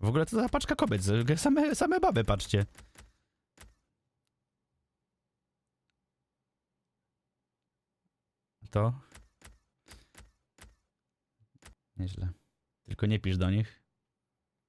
W ogóle to za paczka kobiet, same, same baby, patrzcie. To? Nieźle. Tylko nie pisz do nich.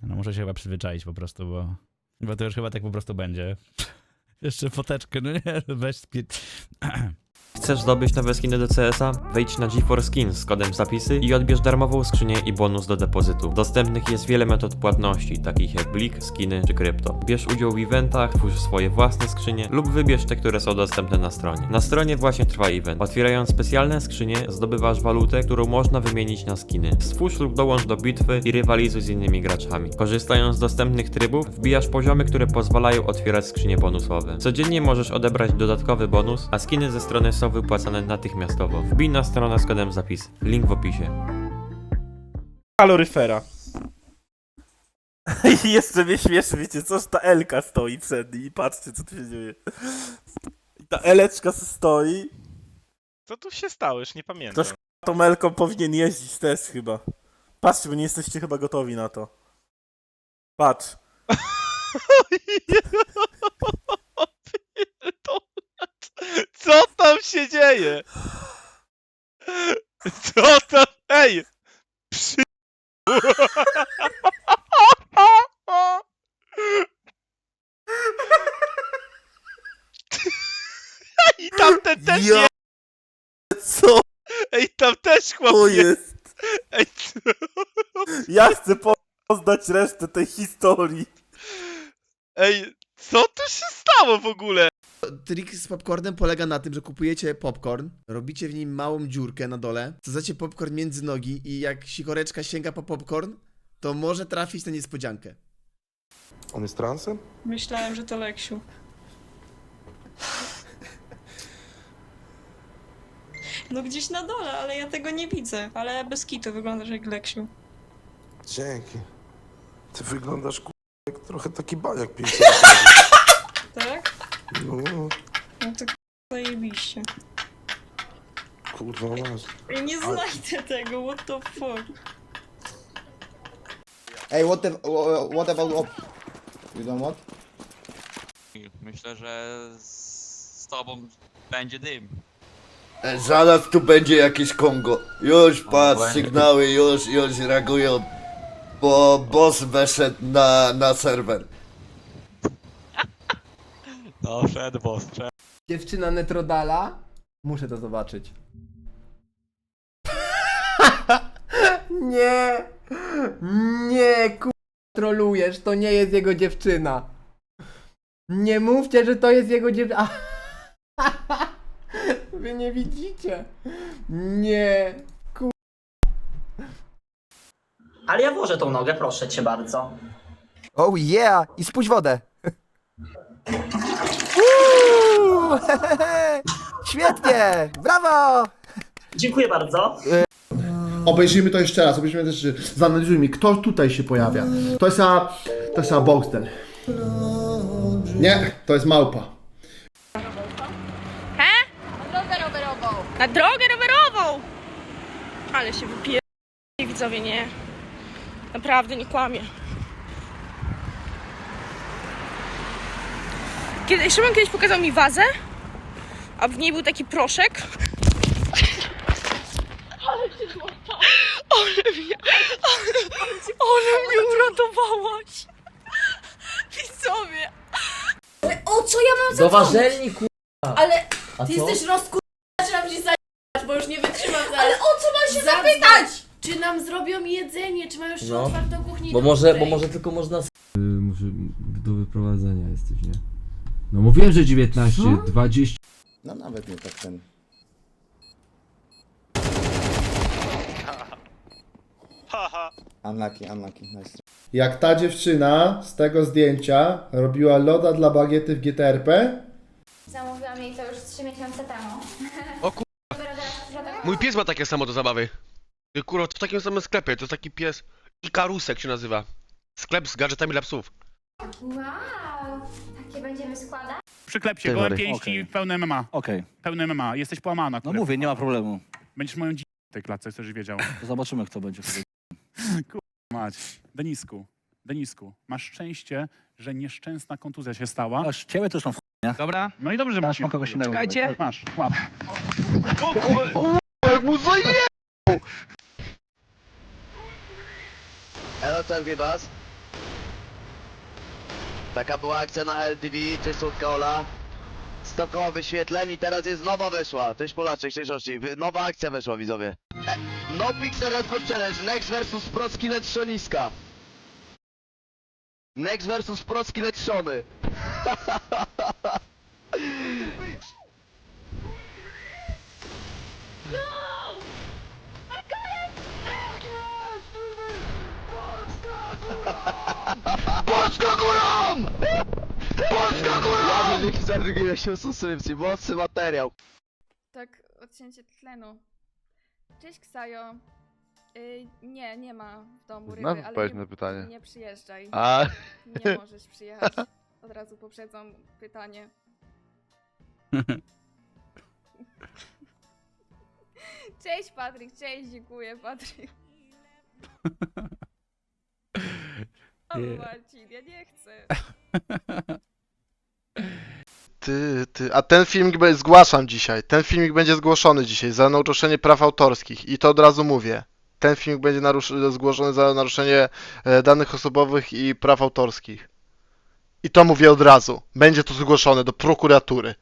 No muszę się chyba przyzwyczaić po prostu, bo... Bo to już chyba tak po prostu będzie. Jeszcze foteczkę, no nie, weź. Chcesz zdobyć nowe skiny do CS-a? Wejdź na GeForce Skins z kodem zapisy i odbierz darmową skrzynię i bonus do depozytu. Dostępnych jest wiele metod płatności, takich jak Blik, skiny czy krypto. Bierz udział w eventach, twórz swoje własne skrzynie lub wybierz te, które są dostępne na stronie. Na stronie właśnie trwa event. Otwierając specjalne skrzynie, zdobywasz walutę, którą można wymienić na skiny. Stwórz lub dołącz do bitwy i rywalizuj z innymi graczami. Korzystając z dostępnych trybów, wbijasz poziomy, które pozwalają otwierać skrzynie bonusowe. Codziennie możesz odebrać dodatkowy bonus, a skiny ze strony są wypłacane natychmiastowo. Wbij na stronę z kodem zapis. Link w opisie. kaloryfera. I jeszcze mnie śmieszy, wiecie, coż ta Elka stoi przed nim i patrzcie, co tu się dzieje. I ta Eleczka se stoi, Co tu się stało? Już nie pamiętam. Toż- tą Elką powinien jeździć też chyba. Patrzcie, bo nie jesteście chyba gotowi na to. Patrz. Co tam się dzieje? Co tam? Ej! Przy... I tamten też Ja... jest! Co Ej, tam też chłop to jest! jest? Ej, co? Ja chcę poznać resztę tej historii. Ej, co tu się stało w ogóle? Trik z popcornem polega na tym, że kupujecie popcorn, robicie w nim małą dziurkę na dole, wsadzacie popcorn między nogi i jak sikoreczka sięga po popcorn, to może trafić na niespodziankę. On jest transem? Myślałem, że to Leksiu. No gdzieś na dole, ale ja tego nie widzę. Ale bez kitu wyglądasz jak Leksiu. Dzięki. Ty wyglądasz ku... jak trochę taki baniak 50. No, No to k- zajebiście. kurwa masz. Ja nie znajdę tego, what the fuck. Hey, what the, what about op? You don't what? Myślę, że z, tobą będzie dym. Zaraz tu będzie jakieś Kongo. Już patrz, będzie. sygnały już, już reagują. Bo boss weszedł na, na serwer. No, boss, przed. Dziewczyna Netrodala? Muszę to zobaczyć. nie! Nie, ku... trolujesz, to nie jest jego dziewczyna. Nie mówcie, że to jest jego dziewczyna. Wy nie widzicie. Nie. Ale ja włożę tą nogę, proszę cię bardzo. Oh yeah! I spuść wodę. Uuu! Świetnie! Brawo! Dziękuję bardzo. Obejrzyjmy to jeszcze raz, obejrzyjmy też, zanalizujmy, kto tutaj się pojawia. To jest a, to jest a. Nie, to jest małpa. Na drogę rowerową! Ale się wypije... widzowie, nie. Naprawdę nie kłamie. Kiedy, Szymon kiedyś pokazał mi wazę, a w niej był taki proszek. Ale cię złapał. Ale mnie, ale, ale mnie uratowałaś. Widzowie. O co ja mam Do warzelni. Ale A ty co? jesteś rozkur... Zaczynam się zajebać, bo już nie wytrzymam Ale o co mam się zapytać? Czy nam zrobią jedzenie, czy mają jeszcze No. otwartą kuchnię Bo do może, bo może tylko można... Muszę do wyprowadzenia jesteś, nie? No mówiłem, że 19, 20. No nawet nie tak ten. Haha. Unlucky, unlucky, nice. Jak ta dziewczyna z tego zdjęcia robiła loda dla bagiety w GTRP, Zamówiłam jej to już 3 miesiące temu. O ku... Mój pies ma takie samo do zabawy. Kurwa, w takim samym sklepie, to jest taki pies Ikarusek się nazywa. Sklep z gadżetami dla psów. Wow, takie będziemy składać? Przyklep się, gołe pięści, pełne MMA. Okej. Pełne MMA, jesteś połamana. No mówię, nie ma problemu. Będziesz moją dzi... w tej klatce, chcesz wiedział. Zobaczymy, kto będzie wtedy. Mać, Denisku. Denisku, masz szczęście, że nieszczęsna kontuzja się stała. Aż ciebie to są w Dobra. No i dobrze, że masz kogoś innego. Czekajcie. Masz, łap. Co was? Taka była akcja na LTV, cześć słodka Ola. 100 koła wyświetleń i teraz jest nowa weszła. Cześć Polaczek, cześć Ości. Nowa akcja weszła widzowie. No Pixel Esport Challenge, Next versus Procki Letrzoniska. Next versus Procki Leczony. zadrugiłem się subskrypcji, mocny materiał. Tak, odcięcie tlenu. Cześć Ksajo. Y, nie, nie ma w domu ryby, Znowu ale odpowiedź nie, pytanie. nie przyjeżdżaj. A, Nie możesz przyjechać. Od razu poprzedzam pytanie. Cześć Patryk, cześć, dziękuję Patryk. O Nie. Marcin, ja nie chcę. Ty, ty, a ten filmik be- zgłaszam dzisiaj. Ten filmik będzie zgłoszony dzisiaj za naruszenie praw autorskich. I to od razu mówię. Ten filmik będzie narusz- zgłoszony za naruszenie e, danych osobowych i praw autorskich. I to mówię od razu. Będzie to zgłoszone do prokuratury.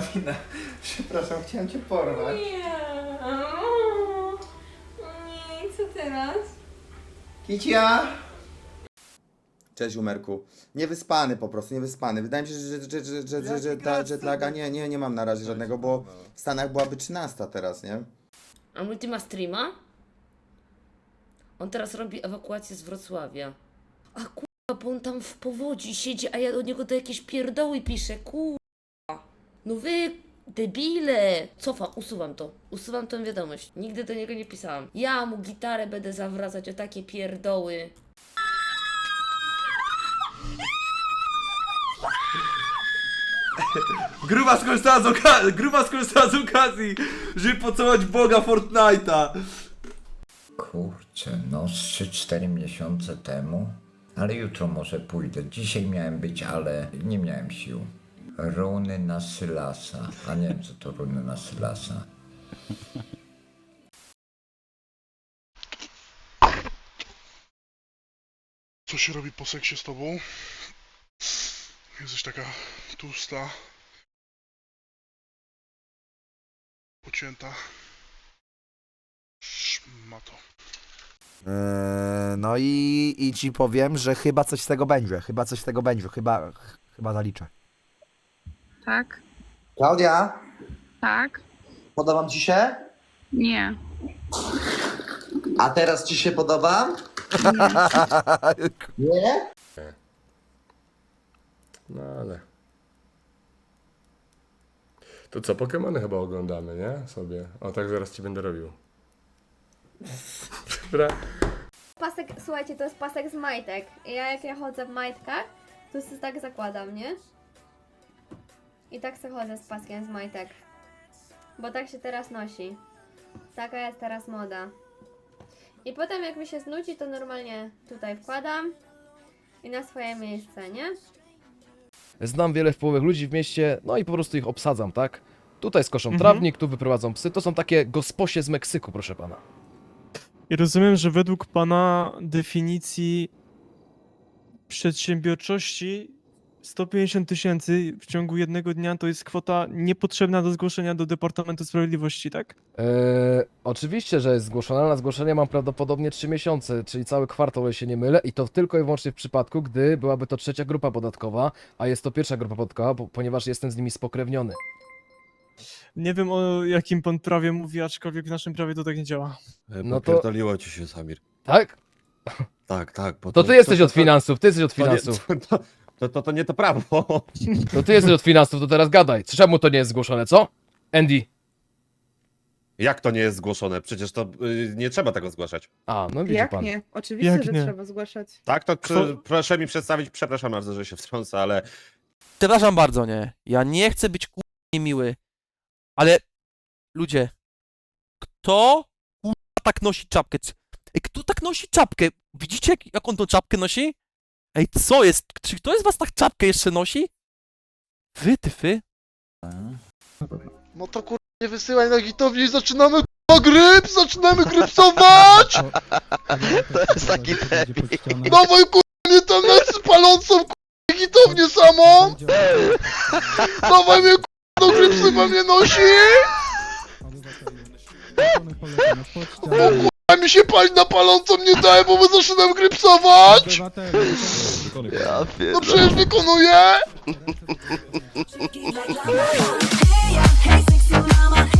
Moja wina. Przepraszam, chciałem cię porwać. Nie. Nie, co teraz? Kicia! Cześć Umerku. Niewyspany po prostu, niewyspany. Wydaje mi się, że, że, że, że, że, że ta jetlaga nie, nie, nie mam na razie żadnego, bo w Stanach byłaby 13 teraz, nie? A Multi ma streama? On teraz robi ewakuację z Wrocławia. A kurwa, bo on tam w powodzi siedzi, a ja do niego to jakieś pierdoły piszę, kurwa. No wy, debile. Cofam, usuwam to. Usuwam tę wiadomość. Nigdy do niego nie pisałam. Ja mu gitarę będę zawracać o takie pierdoły. Gruba skorzystała z okazji, gruba skorzystała z okazji, żeby pocałować Boga Fortnite'a. Kurczę, no z 3-4 miesiące temu. Ale jutro może pójdę. Dzisiaj miałem być, ale nie miałem sił. Runy na Sylasa. A nie wiem co to runy na Sylasa. Co się robi po seksie z tobą? Jesteś taka tłusta. Pocięta. Szmato. no i, i ci powiem, że chyba coś z tego będzie. Chyba coś z tego będzie. Chyba, chyba zaliczę. Tak, Klaudia, tak, podobam ci się? nie. A teraz ci się podobam? Nie? No ale. To co, Pokemony chyba oglądamy, nie? Sobie. O tak zaraz ci będę robił. Dobra. Pasek, słuchajcie, to jest pasek z majtek. I ja jak ja chodzę w majtkach, to sobie tak zakładam, nie? I tak sobie chodzę z paskiem z majtek. Bo tak się teraz nosi. Taka jest teraz moda. I potem jak mi się znudzi, to normalnie tutaj wkładam i na swoje miejsce, nie? Znam wiele wpływowych ludzi w mieście, no i po prostu ich obsadzam, tak? Tutaj skoszą Mhm. trawnik, tu wyprowadzą psy. To są takie gosposie z Meksyku, proszę pana. I rozumiem, że według pana definicji przedsiębiorczości 150 tysięcy w ciągu jednego dnia to jest kwota niepotrzebna do zgłoszenia do Departamentu Sprawiedliwości, tak? Eee, oczywiście, że jest zgłoszona. Na zgłoszenie mam prawdopodobnie 3 miesiące, czyli cały kwartał, o ile się nie mylę, i to tylko i wyłącznie w przypadku, gdy byłaby to trzecia grupa podatkowa, a jest to pierwsza grupa podatkowa, bo, ponieważ jestem z nimi spokrewniony. Nie wiem o jakim pan prawie mówi, aczkolwiek w naszym prawie to tak nie działa. No to- to... ci się, Samir. Tak? Tak, tak. Bo To ty jesteś od finansów, ty jesteś od finansów. To, to, to, to nie to prawo. To ty jesteś od finansów, to teraz gadaj. Czemu to nie jest zgłoszone, co? Andy. Jak to nie jest zgłoszone? Przecież to y, nie trzeba tego zgłaszać. A, no widzi pan. Oczywiście, Jak że nie? trzeba zgłaszać. Tak, to proszę mi przedstawić, przepraszam bardzo, że się wtrącę, ale Przepraszam bardzo, nie. Ja nie chcę być ku... niemiły, ale ludzie, kto ku... tak nosi czapkę? C- kto tak nosi czapkę? Widzicie, jak, jak on tą czapkę nosi? Ej, co jest? Czy ktoś z was tak czapkę jeszcze nosi? Wy, ty, wy? No to kurwa nie wysyłaj na hitowni, zaczynamy kurwa gryp, zaczynamy grypsować! To jest taki debil. Dawaj kurwa mnie tam na palącą kurwa hitownię samą! Dawaj mnie kurwa do grypsywa mnie nosi! Bo kurwa mi się pali na palącą nie daje, bo my zaczynamy grypsować! Ja No przecież wykonuję! Hey,